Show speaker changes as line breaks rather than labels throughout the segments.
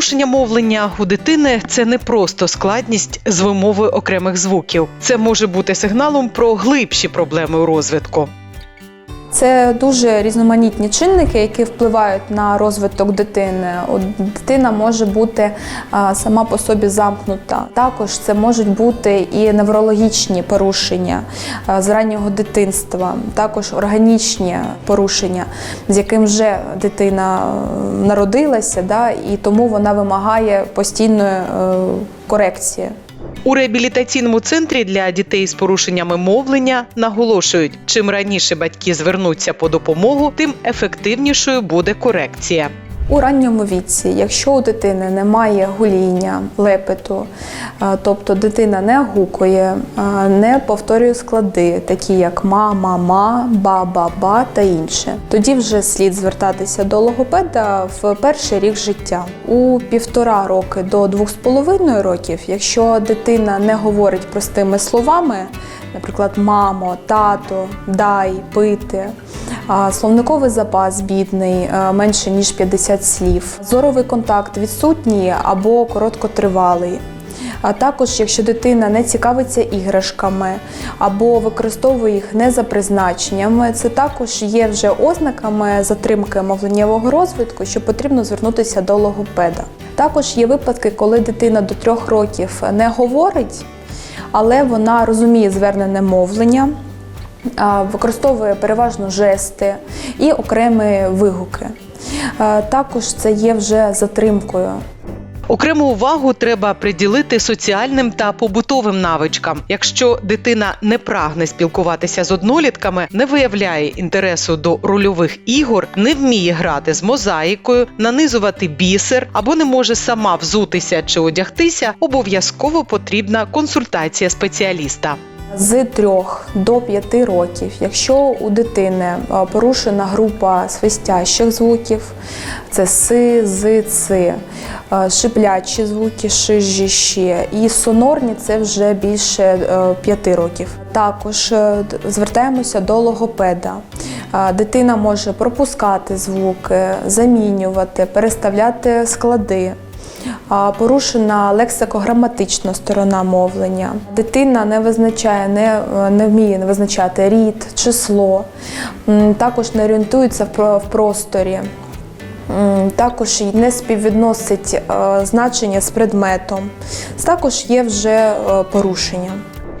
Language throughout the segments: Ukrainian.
Порушення мовлення у дитини це не просто складність з вимовою окремих звуків. Це може бути сигналом про глибші проблеми у розвитку.
Це дуже різноманітні чинники, які впливають на розвиток дитини. Дитина може бути сама по собі замкнута. Також це можуть бути і неврологічні порушення з раннього дитинства, також органічні порушення, з яким вже дитина народилася, да, і тому вона вимагає постійної е, корекції.
У реабілітаційному центрі для дітей з порушеннями мовлення наголошують, чим раніше батьки звернуться по допомогу, тим ефективнішою буде корекція.
У ранньому віці, якщо у дитини немає гуління, лепету, е, тобто дитина не гукає, е, не повторює склади, такі як ма, мама, ба, ба, ба та інше, тоді вже слід звертатися до логопеда в перший рік життя. У півтора роки до двох з половиною років, якщо дитина не говорить простими словами, наприклад, мамо, тато, дай, пити. Словниковий запас бідний, е, менше ніж 50 слів. Зоровий контакт відсутній або короткотривалий. А також, якщо дитина не цікавиться іграшками або використовує їх не за призначеннями, це також є вже ознаками затримки мовленнєвого розвитку, що потрібно звернутися до логопеда. Також є випадки, коли дитина до трьох років не говорить, але вона розуміє звернене мовлення, використовує переважно жести і окремі вигуки. Також це є вже затримкою.
Окрему увагу треба приділити соціальним та побутовим навичкам. Якщо дитина не прагне спілкуватися з однолітками, не виявляє інтересу до рольових ігор, не вміє грати з мозаїкою, нанизувати бісер або не може сама взутися чи одягтися, обов'язково потрібна консультація спеціаліста.
З 3 до 5 років, якщо у дитини е, порушена група свистящих звуків, це си, зи, ци, е, шиплячі звуки, ши, жі, і сонорні це вже більше 5 років. Також е, звертаємося до логопеда. Е, Дитина може пропускати звуки, замінювати, переставляти склади. Порушена лексико-граматична сторона мовлення. Дитина не визначає, не, не вміє визначати рід, число, також не орієнтується в просторі. Також не співвідносить е, значення з предметом. Також є вже е, порушення.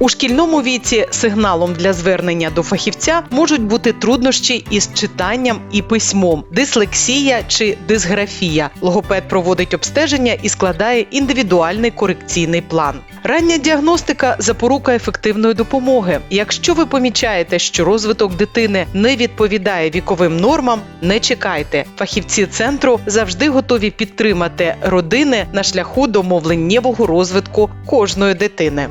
У шкільному віці сигналом для звернення до фахівця можуть бути труднощі із читанням і письмом, дислексія чи дисграфія. Логопед проводить обстеження і складає індивідуальний корекційний план. Рання діагностика запорука ефективної допомоги. Якщо ви помічаєте, що розвиток дитини не відповідає віковим нормам, не чекайте. Фахівці центру завжди готові підтримати родини на шляху до мовленнєвого розвитку кожної дитини.